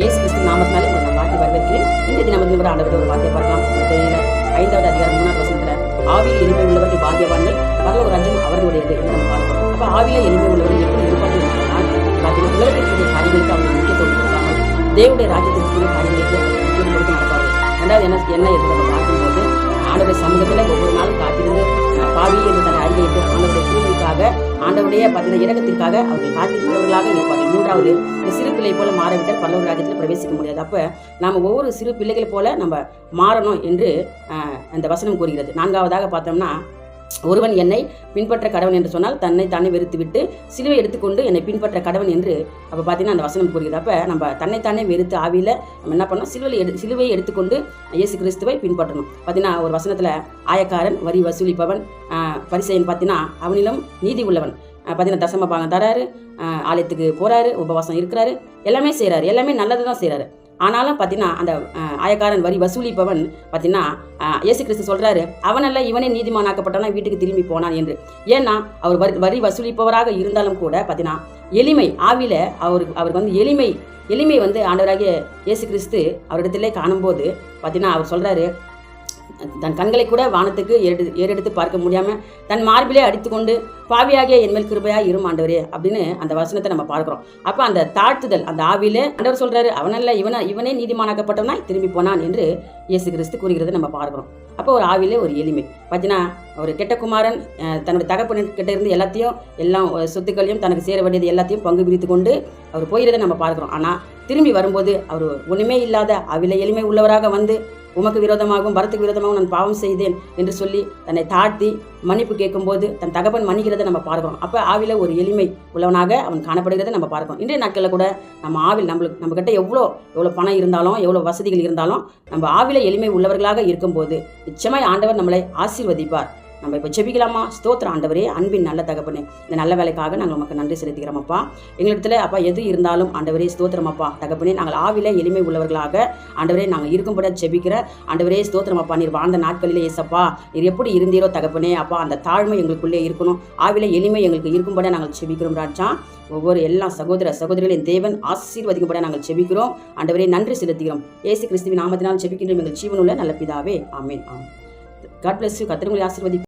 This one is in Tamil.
இயேசு கிறிஸ்து நாமத்தினாலே உங்களை நான் வாழ்த்தி வரவேற்கிறேன். இந்த தினம் வந்து கூட ஆண்டவர் ஒரு வார்த்தையை பார்க்கலாம். மத்தேயுல ஐந்தாவது அதிகாரம் மூணாவது வசனத்துல ஆவியில் எளிமை உள்ளவர்கள் பாக்கியவான்கள் பரலோக ராஜ்யம் அவர்களுடையது என்று நம்ம பார்க்கிறோம். அப்ப ஆவியில எளிமை உள்ளவர்கள் எப்படி இருப்பார்கள் என்று சொன்னால் பார்த்தீங்கன்னா உலகத்திற்குரிய காரியங்களுக்கு அவர்கள் முக்கியத்துவம் கொடுக்காமல் தேவனுடைய ராஜ்யத்திற்குரிய காரியங்களுக்கு அவங்க முக்கியம் கொடுத்து நடப்பார்கள். ரெண்டாவது என்ன என்ன என்று பார்க்கும்போது ஆண்டவருடைய பார்த்தீங்கன்னா இரக்கத்திற்காக அவர்கள் காத்திருக்கிறவர்களாக இருப்பார்கள் மூன்றாவது இந்த சிறு பிள்ளை போல மாறவிட்டால் பல்லவர் ராஜ்யத்தில் பிரவேசிக்க முடியாது. அப்ப நாம ஒவ்வொரு சிறு பிள்ளைகளை போல நம்ம மாறணும் என்று அஹ், அந்த வசனம் கூறுகிறது. நான்காவதாக பார்த்தோம்னா ஒருவன் என்னை பின்பற்ற கடவன் என்று சொன்னால் தன்னை தானே வெறுத்து விட்டு சிலுவை எடுத்துக்கொண்டு என்னை பின்பற்ற கடவன் என்று. அப்போ பார்த்தீங்கன்னா அந்த வசனம் கூறுகிறது அப்போ நம்ம தன்னைத்தானே வெறுத்து ஆவியில் நம்ம என்ன பண்ணோம் சிலுவையில் எடு சிலுவையை எடுத்துக்கொண்டு இயேசு கிறிஸ்துவை பின்பற்றணும். பார்த்தீங்கன்னா ஒரு வசனத்தில் ஆயக்காரன் வரி வசூலிப்பவன் பரிசையன் பார்த்தீங்கன்னா அவனிலும் நீதி உள்ளவன். பார்த்தீங்கன்னா தசம பாகம் தராரு ஆலயத்துக்கு போறாரு உபவாசம் இருக்கிறாரு எல்லாமே செய்கிறாரு எல்லாமே நல்லது தான் செய்கிறாரு ஆனாலும் பார்த்தீங்கன்னா அந்த ஆயக்காரன் வரி வசூலிப்பவன் பார்த்தீங்கன்னா இயேசு கிறிஸ்து சொல்கிறாரு அவனல்ல இவனே நீதிமானாக்கப்பட்டானா வீட்டுக்கு திரும்பி போனான் என்று. ஏன்னா அவர் வரி வரி வசூலிப்பவராக இருந்தாலும் கூட பார்த்தீங்கன்னா எளிமை ஆவியில் அவர் அவருக்கு வந்து எளிமை எளிமை வந்து ஆண்டவராகிய இயேசு கிறிஸ்து அவரிடத்திலே காணும்போது பார்த்தீங்கன்னா அவர் சொல்கிறாரு தன் கண்களை கூட வானத்துக்கு ஏறெடு ஏறெடுத்து பார்க்க முடியாம தன் மார்பிலே அடித்துக்கொண்டு பாவியாகிய என்மேல் கிருபையா இரும் ஆண்டவரே அப்படின்னு அந்த வசனத்தை நம்ம பார்க்கிறோம். அப்ப அந்த தாழ்த்துதல் அந்த ஆவிலே ஆண்டவர் சொல்றாரு அவனல்ல இவன இவனே நீதிமானாக்கப்பட்டவனா திரும்பி போனான் என்று இயேசு கிறிஸ்து கூறுகிறத நம்ம பார்க்கிறோம். அப்போ ஒரு ஆவிலே ஒரு எளிமை. பார்த்தீங்கன்னா ஒரு கெட்ட குமாரன் தன்னுடைய தகப்பன் கிட்ட இருந்து எல்லாத்தையும் எல்லாம் சொத்துக்களையும் தனக்கு சேர வேண்டியது எல்லாத்தையும் பங்கு பிரித்து கொண்டு அவர் போகிறதை நம்ம பார்க்கிறோம். ஆனால் திரும்பி வரும்போது அவர் ஒண்ணுமே இல்லாத அவில எளிமை உள்ளவராக வந்து உமக்கு விரோதமாகவும் பரத்துக்கு விரோதமாகவும் நான் பாவம் செய்தேன் என்று சொல்லி தன்னை தாழ்த்தி மன்னிப்பு கேட்கும்போது தன் தகப்பன் மன்னிக்கிறதை நம்ம பார்க்கிறோம். அப்போ ஆவில ஒரு எளிமை உள்ளவனாக அவன் காணப்படுகிறதை நம்ம பார்க்கிறோம். இன்றைய நாட்களில் கூட நம்ம ஆவில் நம்மளுக்கு நம்மக்கிட்ட எவ்வளோ எவ்வளோ பணம் இருந்தாலும் எவ்வளோ வசதிகள் இருந்தாலும் நம்ம ஆவில எளிமை உள்ளவர்களாக இருக்கும்போது நிச்சயமாய் ஆண்டவர் நம்மளை ஆசீர்வதிப்பார். நம்ம இப்போ ஜெபிக்கலாமா? ஸ்தோத்திர ஆண்டவரே அன்பின் நல்ல தகப்பனே இந்த நல்ல வேலைக்காக நாங்கள் உமக்கு நன்றி செலுத்துகிறோம் அப்பா. எங்களிடத்துல அப்பா எது இருந்தாலும் ஆண்டவரே ஸ்தோத்திரம் அப்பா. தகப்பனே நாங்கள் ஆவில எளிமை உள்ளவர்களாக ஆண்டவரே நாங்கள் இருக்கும்பட ஜெபிக்கிற ஆண்டவரே ஸ்தோத்திரம் அப்பா. நீர் வாழ்ந்த நாட்களிலே ஏசப்பா நீர் எப்படி இருந்தீரோ தகப்பனே அப்பா. அந்த தாழ்மை எங்களுக்குள்ளே இருக்கணும். ஆவில எளிமை எங்களுக்கு இருக்கும்பட நாங்கள் ஜெபிக்கிறோம் ராஜா. ஒவ்வொரு எல்லா சகோதர சகோதரிகளையும் தேவன் ஆசீர்வதிக்கும்படி நாங்கள் ஜெபிக்கிறோம். ஆண்டவரே நன்றி செலுத்துகிறோம். ஏசு கிறிஸ்துவின் நாமத்தினால் ஜெபிக்கின்றோம். எங்கள் ஜீவனுள்ள நல்ல பிதாவே. ஆமேன் ஆம் காட் பிளஸ் யூ கத்திரங்களை ஆசீர்வதி